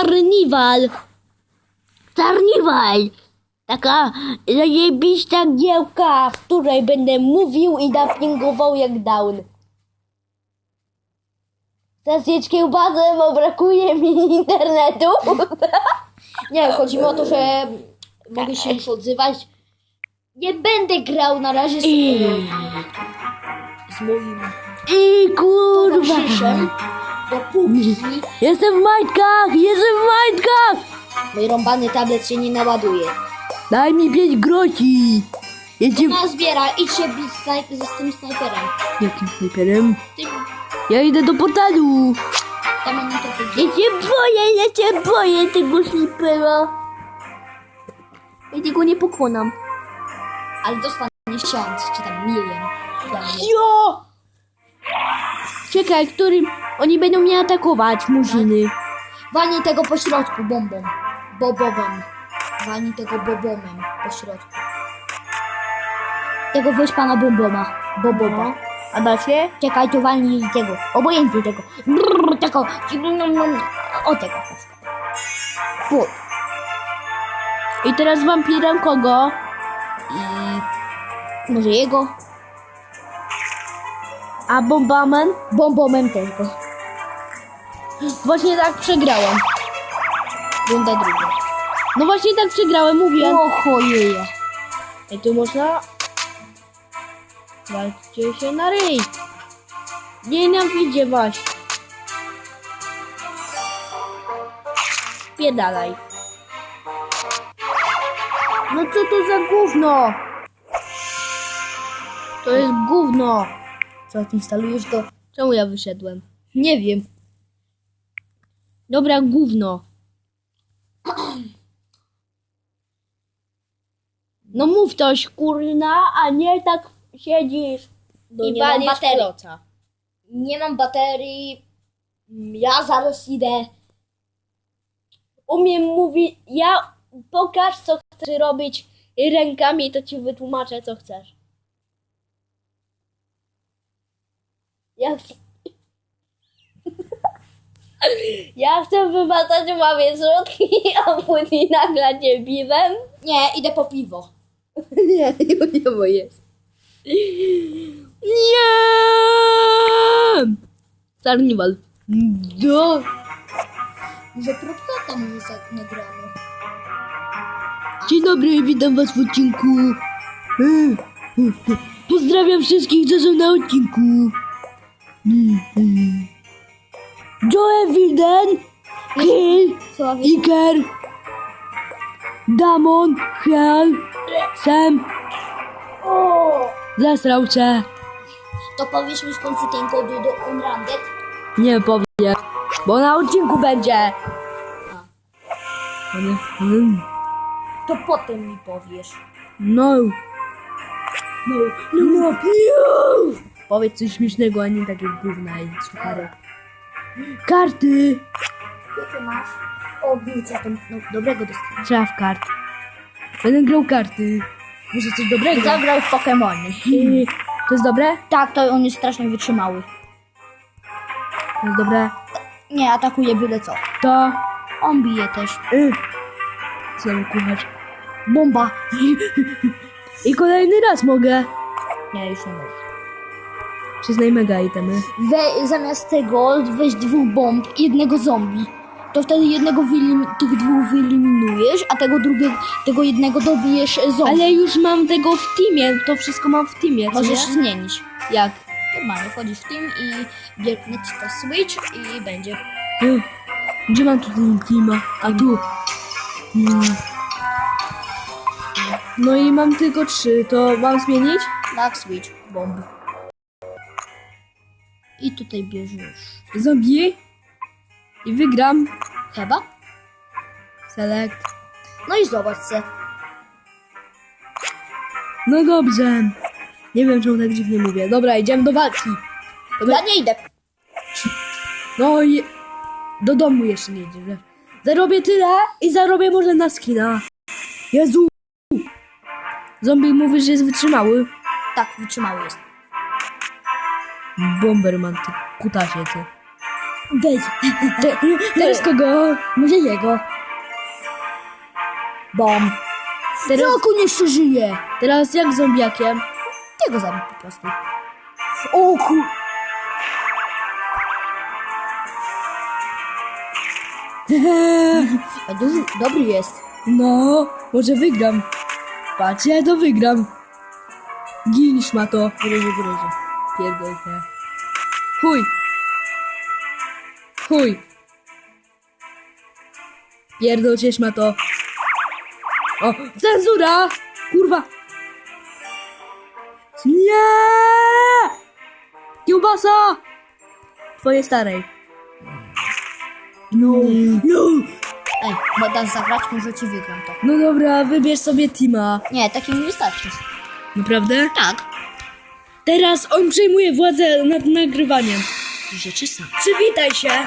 Carnival. Carnival. Taka zajebista giełka, w której będę mówił i dopingował jak down. Chcesz zjeść kiełbasę, bo brakuje mi internetu? Nie, chodzi mi o to, że mogę się już odzywać. Nie będę grał na razie z, I, z moim i kurwa. towarzyszem, dopóki Jestem w majtkach, jestem w majtkach. mój rąbany tablet się nie naładuje. Daj mi pięć groci. Jedzie... No zbiera, idź się bić snajp ze z tym snajperem. Jakim snajperem? Ty, Ja idę do portalu. tam oni to Ja się boję, ja się boję tego snajpera. Ja tego nie pokonam. Ale dostanie tysiąc, czy tam milion. Jo! Czekaj, którym oni będą mnie atakować, murzyny. Walnij tego po środku bombą. Bobowem. Walnij tego bobomem po środku. Tego weź pana bomboma. Boboba. A da się? Czekaj, tu walnij tego. Obojętnie tego. Brrr, tego. O tego. Fu. I teraz wampirem kogo? I może jego. A bombaman? Bombomem go. Właśnie tak przegrałem. Runda druga. No właśnie tak przegrałem, mówiłem. O chojeje. I tu można... Walczcie się na ryj. Nienawidzę was. Pierdalaj. No co to za gówno? To jest gówno. Co instalujesz to? Czemu ja wyszedłem? Nie wiem. Dobra, gówno. No mów coś, kurna, a nie tak siedzisz Bo i nie mam baterii. kloca. Nie mam baterii. Ja zaraz idę. Umiem mówić, ja pokaż co chcesz robić rękami, to ci wytłumaczę co chcesz. Ja chcę... Wymazać mamie środki, a później nagle cię piwem. Nie, idę po piwo. Nie, nie, nie, bo jest. Nie! Carnival. Do. Może próbka tam nie za- nagramy. Dzień dobry, witam was w odcinku. Pozdrawiam wszystkich, co są na odcinku. Joe Wilden, Sławie. Iker, Damon, Hal, Sam, O! zasrał cię. To powiesz mi w końcu ten kod do Unrandet? Nie powiem, bo na odcinku będzie. Ale- To potem mi powiesz. No. No, no, no. Powiedz coś śmiesznego, a nie takie gówna i suchary. Karty! Jakie masz? O, widzę, to no, dobrego dostałem. Trzeba w kart. Będę grał karty. Może coś dobrego? Zagrał w Pokemony. I- To jest dobre? Tak, to on jest strasznie wytrzymały. To jest dobre. Nie, atakuje byle co. To... On bije też. Y. Co mam kuchać? Bomba. I kolejny raz mogę. Nie, już nie mogę. Przyznaj mega itemy. We, zamiast tego weź dwóch bomb i jednego zombie. To wtedy jednego wyelim- tych dwóch wyeliminujesz, a tego drugiego, tego jednego dobijesz e, zombie. Ale już mam tego w teamie. To wszystko mam w teamie, co Możesz nie? zmienić. Jak? Normalnie wchodzisz w team i bier- naciskasz switch i będzie. Y, Gdzie mam tu ten teama? A tu. Mm. No i mam tylko trzy, to mam zmienić? Tak, switch, bomb. I tutaj bierzesz. Zombie. I wygram. Chyba? Select. No i zobacz se. No dobrze. Nie wiem, czemu tak dziwnie mówię. Dobra, idziemy do walki. Dobra. Ja nie idę. No i do domu jeszcze nie idziemy. Zarobię tyle i zarobię może na skina. Jezu. Zombie mówi, że jest wytrzymały. Tak, wytrzymały jest. Bomberman, ty kutasie, ty. Wejdź. Te, teraz kogo? Może jego. Bom. Teraz, Jak on jeszcze żyje? teraz jak zombiakiem? Tego zabił po prostu. O kur... A duży, dobry jest. No, może wygram. Patrz, ja to wygram. Gin szmato. Gryzu, gryzu. Pierdolę. Chuj. Chuj. Pierdol cię szmato. O, cenzura! Kurwa. Nie! Kiełbasa! Twojej starej. No, no. Ej, bo dasz zagrać, może ci wygram to. No dobra, wybierz sobie Tima. Nie, taki mi wystarczy. Naprawdę? Tak. Teraz on przejmuje władzę nad nagrywaniem. Rzeczy są. Przywitaj się.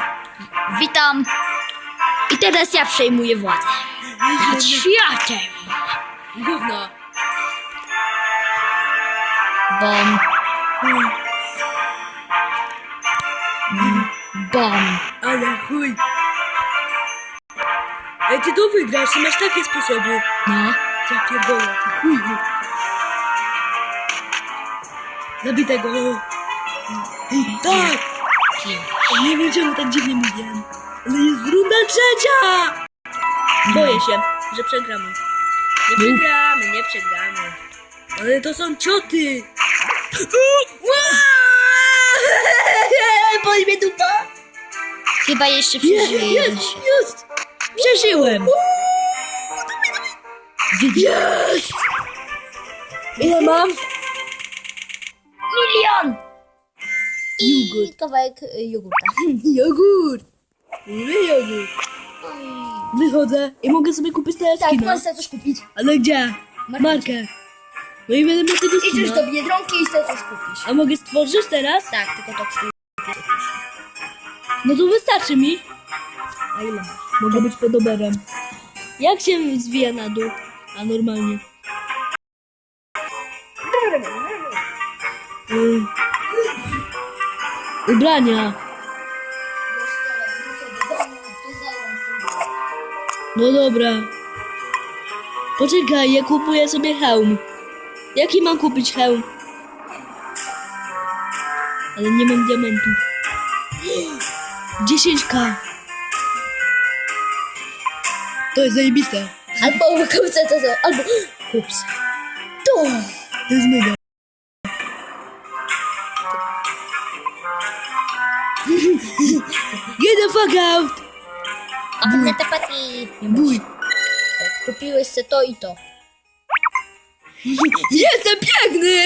Witam. I teraz ja przejmuję władzę. Nad światem. Gówno. Bom. Bom. Ale chuj. Ej, ty to wygrasz, masz takie sposoby. No. Ja pierdolę, ty chuj. Zabij tego. Tak! Nie wiem czemu tak dziwnie mówię. Ale jest runda trzecia! Boję się, że przegramy. Nie przegramy, nie przegramy. Ale to są cioty! Boli mnie dupa! Chyba jeszcze przeżyjesz. jest, jest! Przeżyłem! Jest! Ile mam? I Jogurt. kawałek y, jogurta. Jogurt! Lubię jogurt. Wychodzę i mogę sobie kupić teraz Tak, skina. możesz coś kupić. Ale gdzie? Markę. No i będę miał tego Idziesz skina. do Biedronki i sobie coś kupisz. A mogę stworzyć teraz? Tak, tylko to kosztuje. No to wystarczy mi. A ile masz? Mogę być podoberem. Jak się zwija na dół? A normalnie. Y, Ubrania. No dobra. Poczekaj, ja kupuję sobie hełm. Jaki mam kupić hełm? Ale nie mam diamentów. 10k. To jest zajebiste. Albo kupce to to, albo Kups. to. To jest mega. Get the fuck out! A na te pati. Bój. Kupiłeś se to i to. Jestem piękny!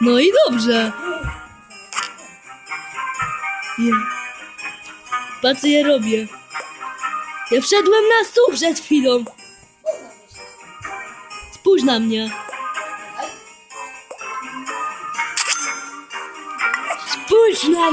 No i dobrze. Patrz co ja robię. Ja wszedłem na stół przed chwilą. Spójrz na mnie. Spójrz na mnie.